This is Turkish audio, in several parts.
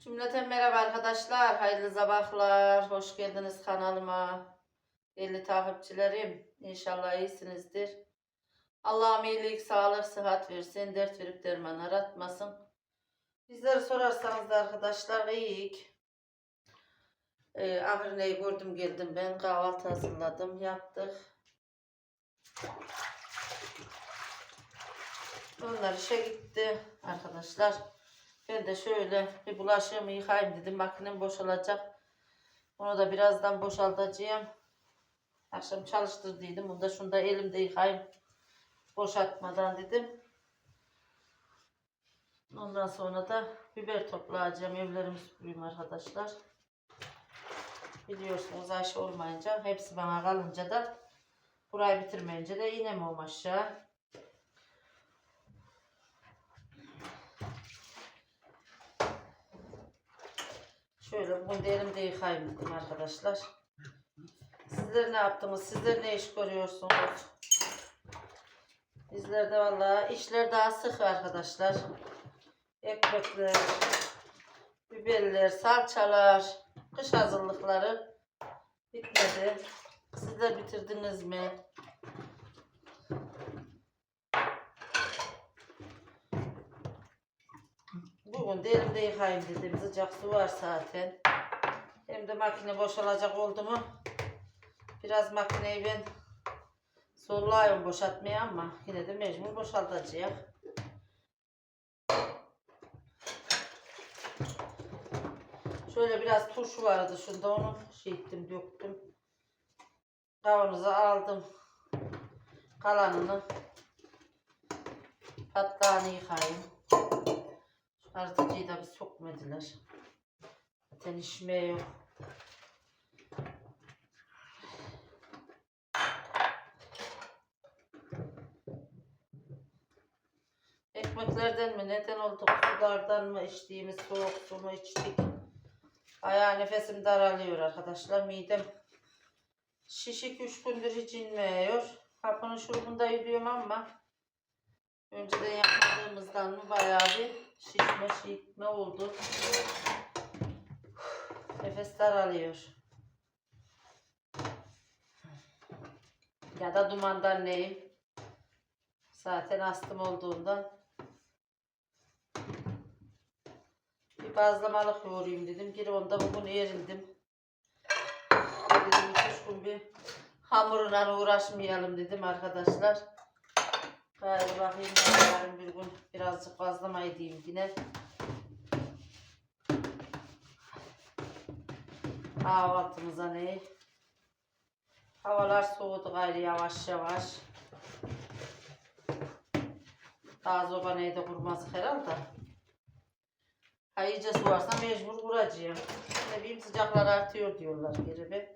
Cümleten merhaba arkadaşlar. Hayırlı sabahlar. Hoş geldiniz kanalıma. Değerli takipçilerim. İnşallah iyisinizdir. Allah'ım iyilik, sağlık, sıhhat versin. Dert verip derman aratmasın. Bizleri sorarsanız da arkadaşlar iyiyik. Ee, Ahrine'yi gördüm geldim ben. Kahvaltı hazırladım. Yaptık. Onlar işe gitti arkadaşlar. Ben de şöyle bir bulaşığımı yıkayayım dedim. Makinem boşalacak. Onu da birazdan boşaltacağım. Akşam çalıştırdıydım. Bunu da şunu da elimde yıkayayım. Boşaltmadan dedim. Ondan sonra da biber toplayacağım. Evlerimi süpüreyim arkadaşlar. Biliyorsunuz Ayşe olmayınca hepsi bana kalınca da burayı bitirmeyince de inemem aşağı. Şöyle bugün de elimde yıkayayım arkadaşlar. Sizler ne yaptınız? Sizler ne iş görüyorsunuz? Bizlerde vallahi işler daha sık arkadaşlar. Ekmekler, biberler, salçalar, kış hazırlıkları bitmedi. Sizler bitirdiniz mi? Bugün de elimde yıkayayım dedim. Sıcak su var zaten. Hem de makine boşalacak oldu mu? Biraz makineyi ben zorlayayım boşaltmaya ama yine de mecbur boşaltacağım. Şöyle biraz turşu vardı şunda onu şey ettim döktüm. Kavanoza aldım. Kalanını patlağını yıkayayım. Arıtıcıyı da bir sokmadılar. Zaten işime yok. Ekmeklerden mi neden oldu? Sulardan mı içtiğimiz soğuk su mu içtik? Ayağı nefesim daralıyor arkadaşlar. Midem şişik üç gündür hiç inmiyor. Kapının şurubunda yürüyorum ama önceden yapmadığımızdan mı bayağı bir şişme şişme oldu. Nefes daralıyor. Ya da dumandan neyim? Zaten astım olduğundan. Bir bazlamalık yoğurayım dedim. Geri onda bugün erindim. Dedim üç gün bir hamuruna uğraşmayalım dedim arkadaşlar. Gayrı bakayım yarın bir gün birazcık bazlama edeyim yine. Kahvaltımıza ne? Havalar soğudu gayrı yavaş yavaş. Daha zoba neydi kurması herhalde. Ha iyice su varsa mecbur kuracağım. Ne bileyim sıcaklar artıyor diyorlar geri be.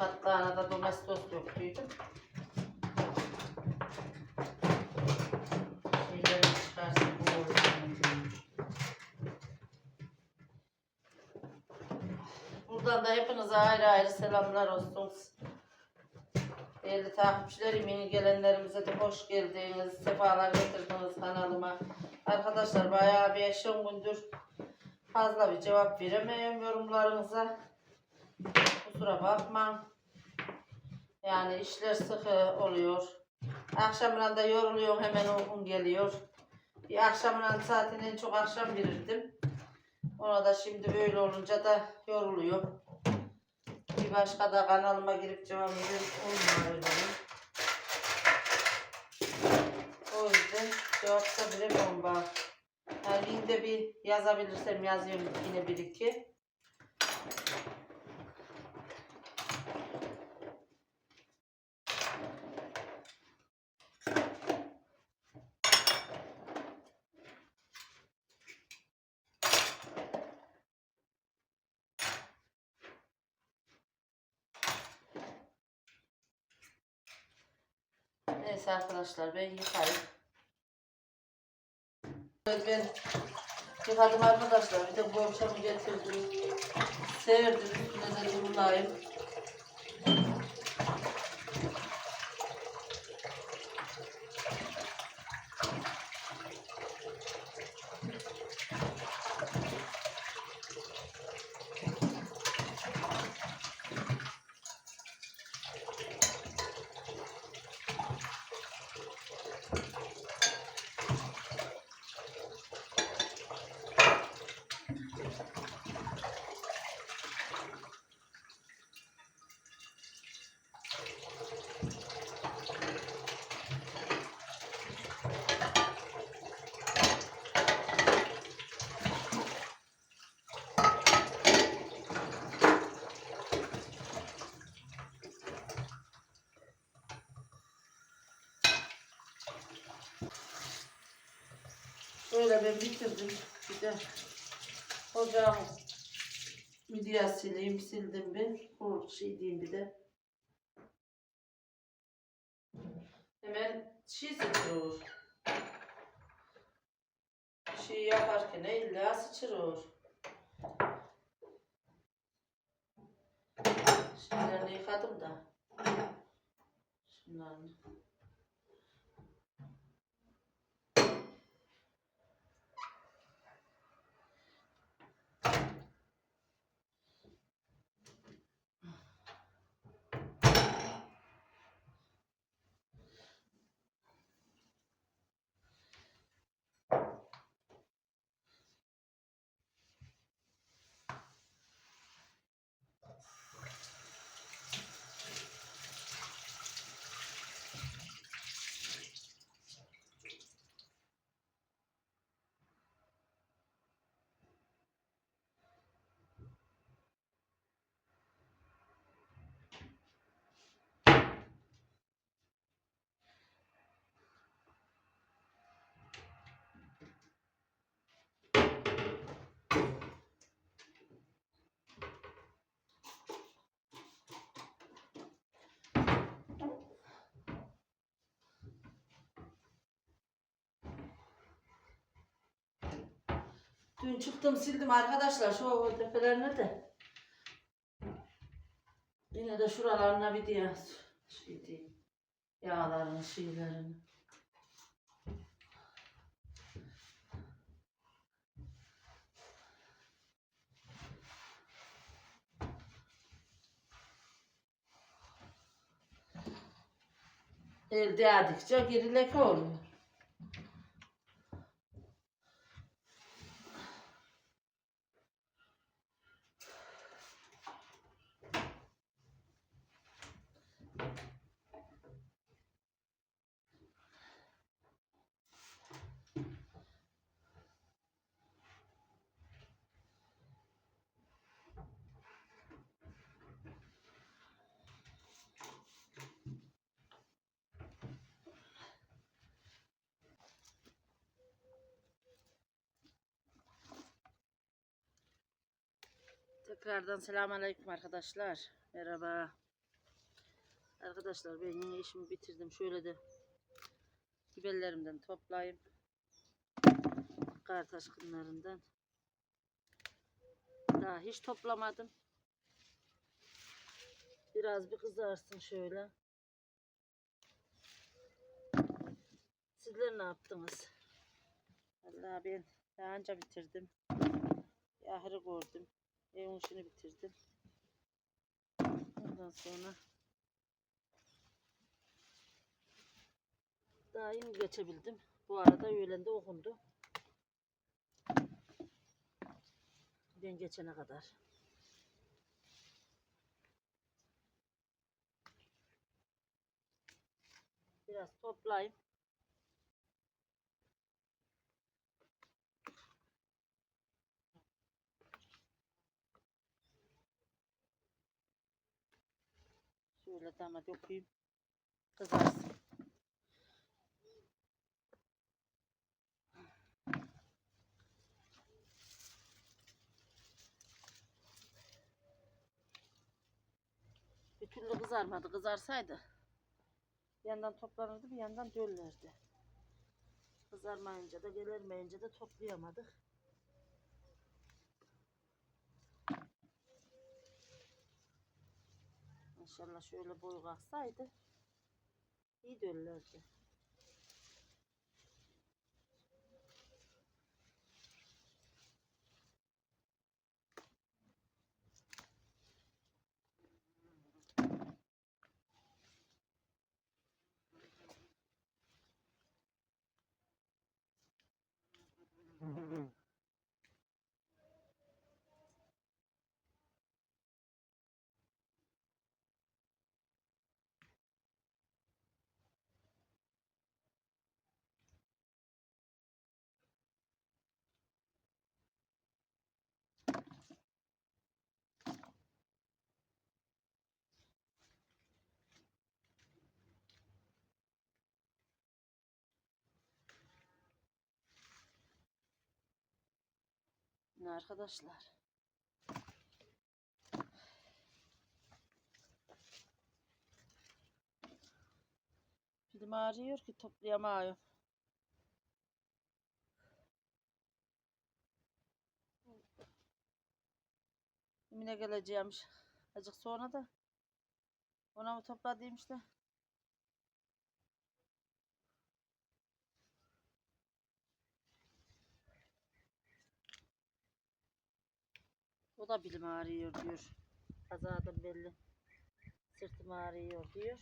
Patlağına da döktüydüm. Çıkarsın bu olsun. Buradan da hepinize ayrı ayrı selamlar olsun. Değerli takipçilerim, yeni gelenlerimize de hoş geldiniz. Sefalar getirdiniz kanalıma. Arkadaşlar bayağı bir 5-10 gündür fazla bir cevap veremiyorum yorumlarınıza. Kusura bakma. Yani işler sıkı oluyor. Akşamdan da yoruluyorum hemen uykum geliyor. Bir akşamdan zaten en çok akşam verirdim. Ona da şimdi böyle olunca da yoruluyor. Bir başka da kanalıma girip cevap veren olmuyor benim. O yüzden cevap da veremiyorum bak. Yani yine bir yazabilirsem yazıyorum yine bir iki. Neyse arkadaşlar ben yıkayayım. Evet, Ben yıkadım arkadaşlar. Bir de borçamı getirdim. Serdim. Üstüne de durulayım. Böyle bitirdim. Bir de ocağımı midye sileyim sildim bir. Kurul şey diyeyim bir de. Hemen şey sıçrıyor. Şey yaparken illa sıçrıyor. Şeylerini yıkadım da. Şunlarını. Dün çıktım sildim arkadaşlar şu tepelerine de. Yine de şuralarına bir diye şey diyeyim. Şeylerini. El değdikçe geri leke oluyor. Tekrardan selamünaleyküm arkadaşlar. Merhaba. Arkadaşlar ben yine işimi bitirdim. Şöyle de biberlerimden toplayayım. Kar taşkınlarından. Daha hiç toplamadım. Biraz bir kızarsın şöyle. Sizler ne yaptınız? Vallahi ben daha önce bitirdim. Yahırı gördüm. Evin işini bitirdim. Ondan sonra daha yeni geçebildim. Bu arada öğlen de okundu. Ben geçene kadar. Biraz toplayayım. Şöyle dama dökeyim. Kızarsın. Bir kızarmadı. Kızarsaydı. Bir yandan toplanırdı bir yandan döllerdi. Kızarmayınca da gelermeyince de toplayamadık. İnşallah şöyle boy kalksaydı iyi döllerdi. Arkadaşlar? Dilim ağrıyor ki toplayamıyorum. Yine geleceğimmiş. Azıcık sonra da ona mı topladıyım işte. O da bilim ağrıyor diyor. Kazadan belli. Sırtım ağrıyor diyor.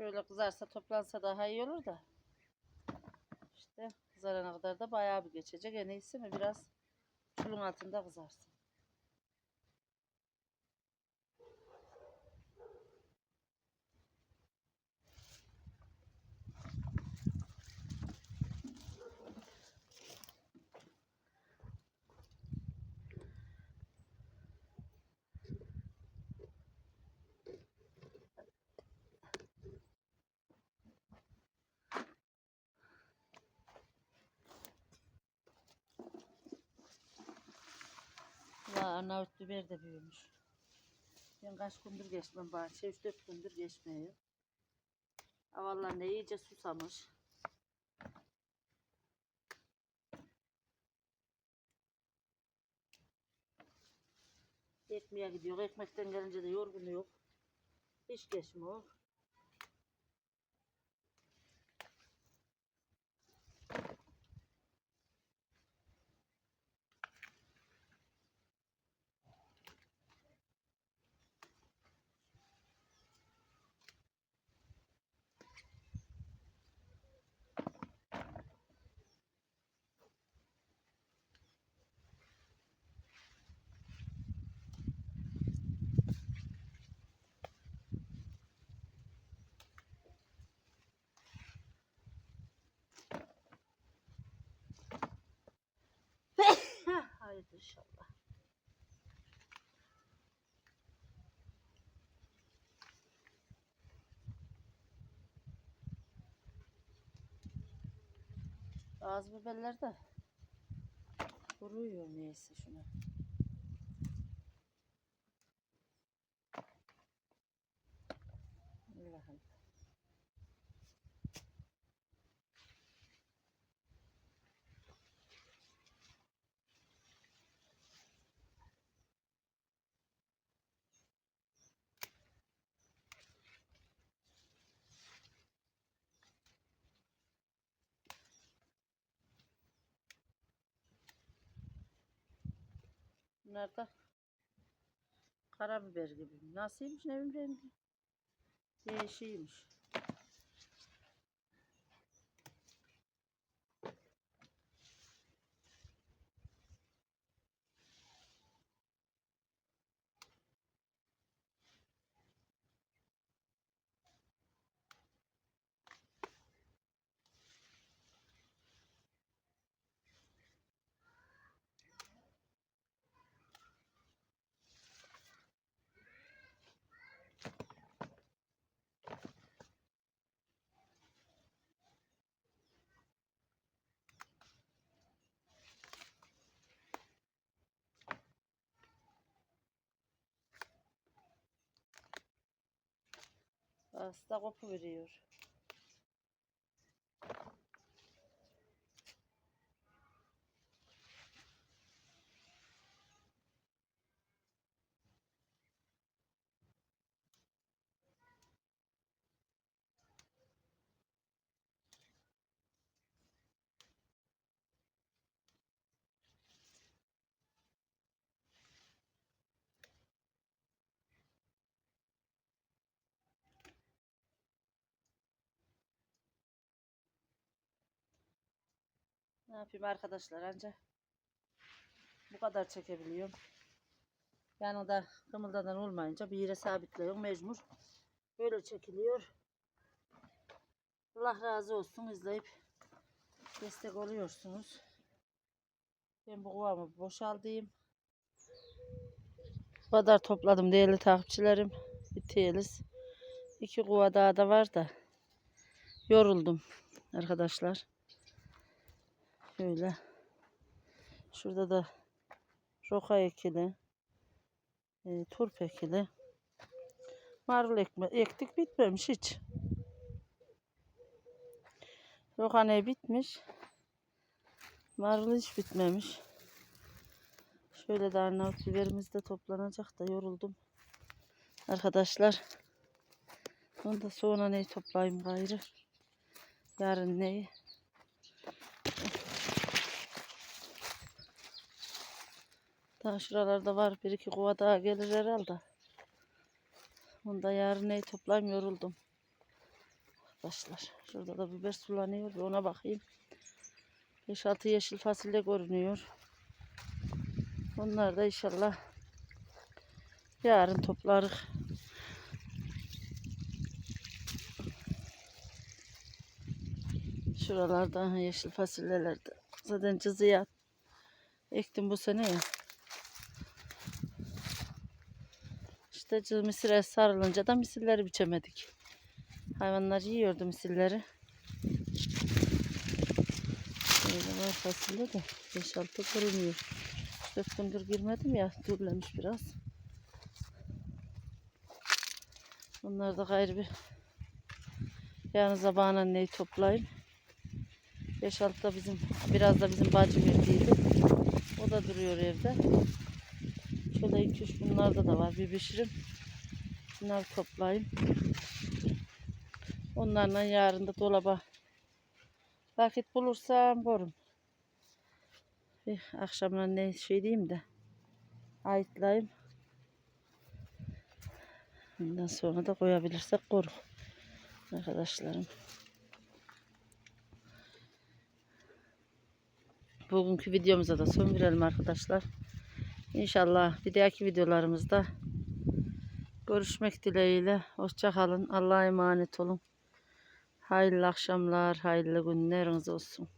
Şöyle kızarsa toplansa daha iyi olur da. İşte kızarana kadar da bayağı bir geçecek. En iyisi mi biraz çulun altında kızarsın. Arnavut biber de büyümüş. Ben kaç gündür geçmem bahçe. 3-4 gündür geçmiyor. Havalar ne iyice susamış. Ekmeğe gidiyor. Ekmekten gelince de yorgunu yok. Hiç geçmiyor. Hayır inşallah. Bazı biberler de kuruyor neyse şuna. Allah Allah. Bunlar da karabiber gibi. Nasılmış ne bileyim rengi? Değişiymiş. Da kopu veriyor. Ne yapayım arkadaşlar anca bu kadar çekebiliyorum. Yanında kımıldadan olmayınca bir yere sabitliyorum mecbur. Böyle çekiliyor. Allah razı olsun izleyip destek oluyorsunuz. Ben bu kovamı boşaltayım. Bu kadar topladım değerli takipçilerim. Bitiyoruz. İki kova daha da var da yoruldum arkadaşlar. Şöyle. Şurada da roka ekili. E, turp ekili. Marul ekme, ektik bitmemiş hiç. Rokane bitmiş. Marul hiç bitmemiş. Şöyle de Arnavut biberimiz de toplanacak da yoruldum. Arkadaşlar. Onu da sonra neyi toplayayım gayrı. Yarın neyi. Daha şuralarda var. Bir iki kova daha gelir herhalde. Onu da yarın neyi toplayayım yoruldum. Arkadaşlar. Şurada da biber sulanıyor. Bir ona bakayım. 5-6 yeşil fasulye görünüyor. Onlar da inşallah yarın toplarız. Şuralarda yeşil fasulyelerde. Zaten cızıya ektim bu sene ya. İşte misire sarılınca da misilleri biçemedik. Hayvanlar yiyordu misilleri. Böyle var fasulye de 5-6 görünüyor. 4 gündür girmedim ya gürlemiş biraz. Bunlar da gayrı bir yarın sabahına neyi toplayayım. 5-6 da bizim biraz da bizim bacı verdiydi. O da duruyor evde. Şöyle 2-3 bunlarda da var. Bir pişirim. Bunları toplayayım. Onlarla yarın da dolaba vakit bulursam korum. Bir akşamına ne şey diyeyim de ayıtlayayım. Ondan sonra da koyabilirsek koruk. Arkadaşlarım. Bugünkü videomuza da son verelim arkadaşlar. İnşallah bir dahaki videolarımızda görüşmek dileğiyle. Hoşça kalın. Allah'a emanet olun. Hayırlı akşamlar, hayırlı günleriniz olsun.